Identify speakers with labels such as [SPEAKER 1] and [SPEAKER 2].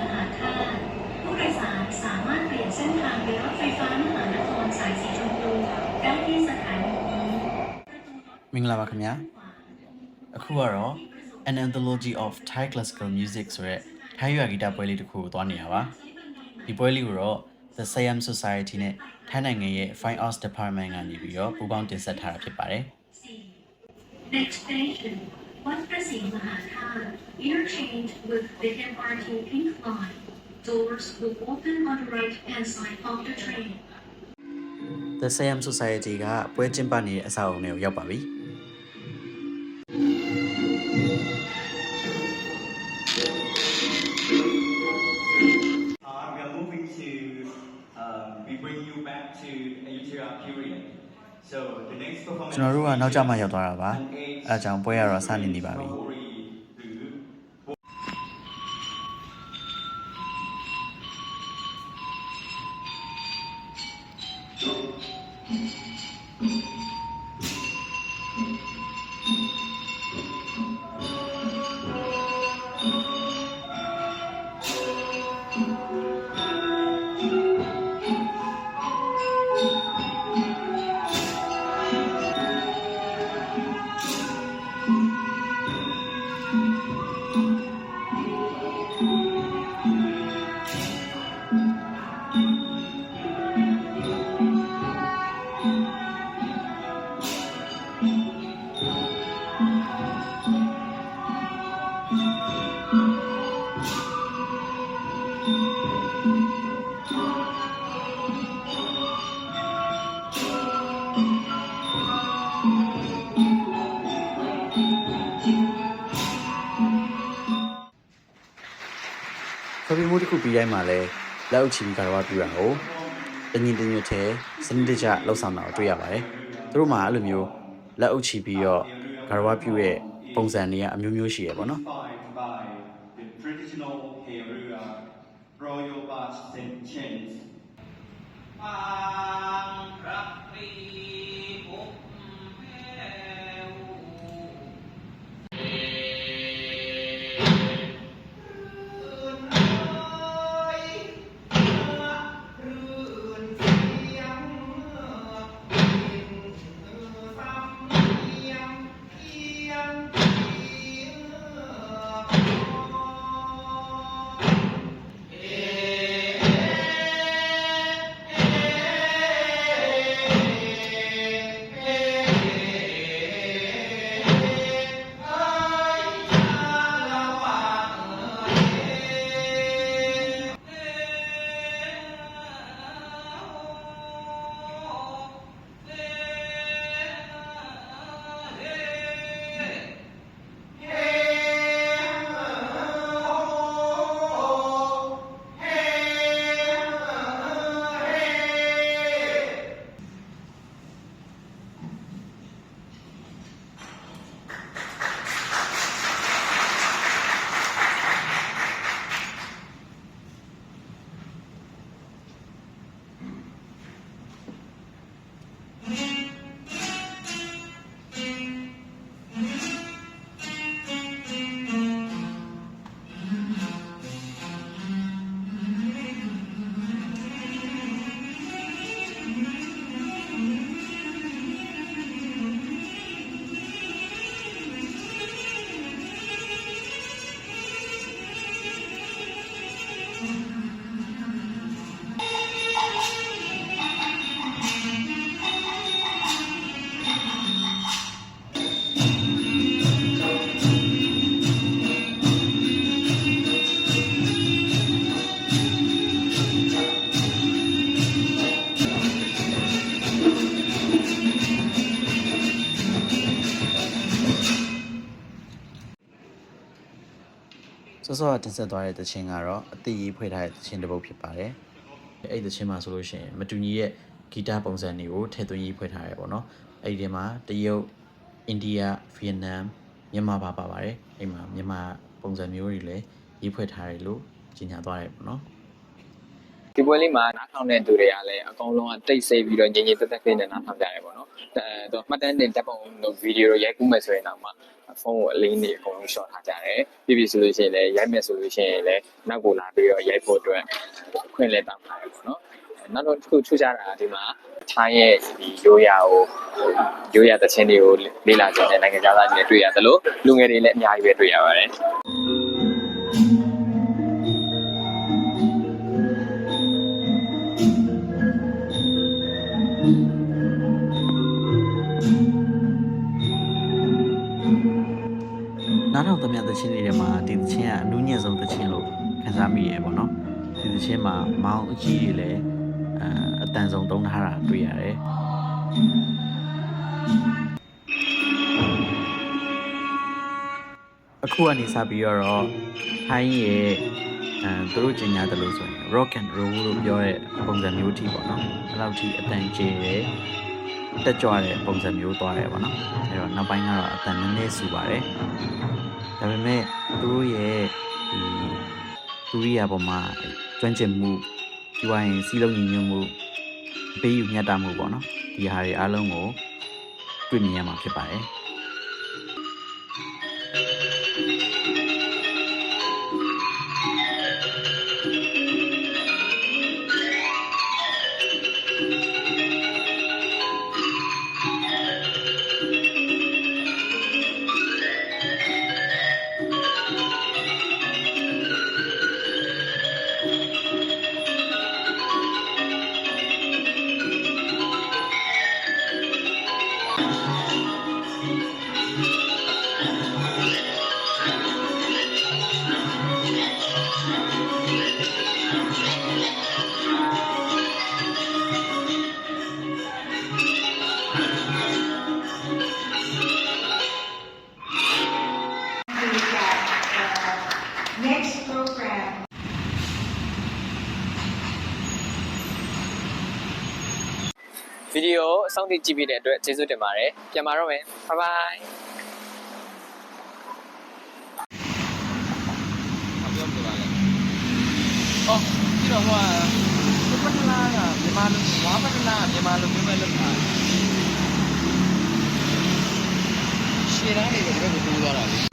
[SPEAKER 1] มหาธาตุผู้โดยสารสามารถเปลี่ยนเส้นทางไปรถไฟฟ้ามหานครสายสีชมพูได้ที่สถานีนี้ประตูรถ
[SPEAKER 2] မင်္ဂလာပါခင်ဗျာ
[SPEAKER 1] ขวา
[SPEAKER 2] အခုကတော့ An Anthology of Thai Classical Music ဆိုတဲ့ထိုင်းရွာဂီတပွဲလေးတစ်ခုကိုသွားနေရပါဒီပွဲလေးကိုတော့ The Siam Society နဲ့ထိုင်းနိုင်ငံရဲ့ Fine Arts Department ကနေပြီးတော့ပူးပေါင်းတင်ဆက်ထားတာဖြစ်ပါတယ်
[SPEAKER 1] Next station Wandrasingh Mahakala interchange with the MRT Pink Line. Doors will open on the right hand side of the train.
[SPEAKER 2] The Siam Society ကပွဲကျင်းပနေတဲ့အဆောက်အုံတွေကိုရောက်ပါပြီ။ ကျွန်တော်တို့ကနောက်ကျမှရောက်သွားတာပါအဲအကြောင်းပွဲကတော့စနေနေပါပြီ ဖပီမိုးတစ်ခုပြီးတိုင်းမှာလဲလက်အုပ်ချီပြီးကတော့ပြူတာကိုတညီတညွတ်ထဲစနစ်တကျလှုပ်ဆောင်တာကိုတွေ့ရပါတယ်သူတို့မှာအဲ့လိုမျိုးလက်အုပ်ချီပြီးတော့ဂါရဝပြူရဲ့ပုံစံတွေကအမျိုးမျိုးရှိရပေါ့နော်
[SPEAKER 3] inspired by the traditional Heirua royal bars and chains.
[SPEAKER 4] ป
[SPEAKER 2] စောစောကတင်ဆက်သွားတဲ့တခြင်းကတော့အသိရေးဖွဲ့ထားတဲ့တခြင်းတစ်ပုဒ်ဖြစ်ပါတယ်အဲ့ဒီတခြင်းမှာဆိုလို့ရှိရင်မတူညီရဲ့ဂီတပုံစံတွေကိုထည့်သွင်းရေးဖွဲ့ထားရတယ်ပေါ့နော်အဲ့ဒီထဲမှာတရုတ်အိန္ဒိယဗီယက်နမ်မြန်မာပါပါပါတယ်အဲ့မှာမြန်မာပုံစံမျိုးတွေလည်းရေးဖွဲ့ထားတယ်လို့ကြီးညာသွားတယ်ပေါ့နော်
[SPEAKER 5] ဒီပွဲလေးမှာနားထောင်တဲ့သူတွေကလည်းအကုန်လုံးကတိတ်ဆိတ်ပြီးတော့ငြိမ်ငြိမ်သက်သက်လေးနဲ့နားထောင်ကြတယ်ပေါ့နော် အဲတော့မှတ်တမ်းတင်တပ်ပုံတို့ဗီဒီယိုတို့ရိုက်ကူးမယ်ဆိုရင်တော့မှဖုန်းကိုအလေးနေအကုန်လုံး short ထားကြတယ်ပြပြဆိုလို့ရှိရင်လည်းရိုက်မယ်ဆိုလို့ရှိရင်လည်းနောက်ကိုလာပြီးတော့ရိုက်ဖို့အတွက်ခွင့်လဲတောင်းထားတယ်ပေါ့နော်နောက်တော့တစ်ခုထူးခြားတာကဒီမှာထိုင်းရဲ့ဒီရိုးရာကိုရိုးရာသချင်းတွေကိုလေ့လာကြတဲ့နိုင်ငံသားတွေနဲ့တွေ့ရတယ်လို့လူငယ်တွေလည်းအများကြီးပဲတွေ့ရပါတယ်
[SPEAKER 2] နားထောင်သမျှသချင်းတွေထဲမှာဒီသချင်းကအနူးညံ့ဆုံးသချင်းလို့ခန်းစားမိရပေါ့နော်ဒီသချင်းမှာမောင်အကြီးတွေလည်းအအတန်ဆုံးသုံးထားတာတွေ့ရတယ်အခုကနေစပြီးတော့ထိုင်းရဲ့အဲသူတို့ကျင်ညာတယ်လို့ဆိုရင် rock and roll လို့ပြောတဲ့ပုံစံမျိုးထိပေါ့နော်အဲ့လောက်ထိအတန်ကျေတယ်တက်ကြွတဲ့ပုံစံမျိုးသွားတယ်ပေါ့နော်အဲ့တော့နောက်ပိုင်းကတော့အတန်နည်းနည်းဆူပါတယ် ဒါပေမဲ့သူတို့ရဲ့ဒီဒူရိယာပေါ်မှာကျွမ်းကျင်မှုဒီဝိုင်းစီးလုံးညီညွတ်မှုပေးယူမြတ်တာမှုပေါ့နော်ဒီဟာတွေအားလုံးကိုတွေ့မြင်ရမှာဖြစ်ပါတယ်
[SPEAKER 5] ဗီဒီယိုအဆုံးထိကြည့်ပြီးတဲ့အတွက်ကျေးဇူးတင်ပါတယ်ပြန်ပါတော့မယ်ဘိုင်ဘိုင်
[SPEAKER 4] ပြောပြပါလေအော်ပြီးတော့ဟိုကပထနာကမြန်မာလူဝါပထနာမြန်မာလူမျိုးပဲလုပ်တာရှေ့တန်းနေပဲဒီဘက်ကိုတိုးသွားတာလေ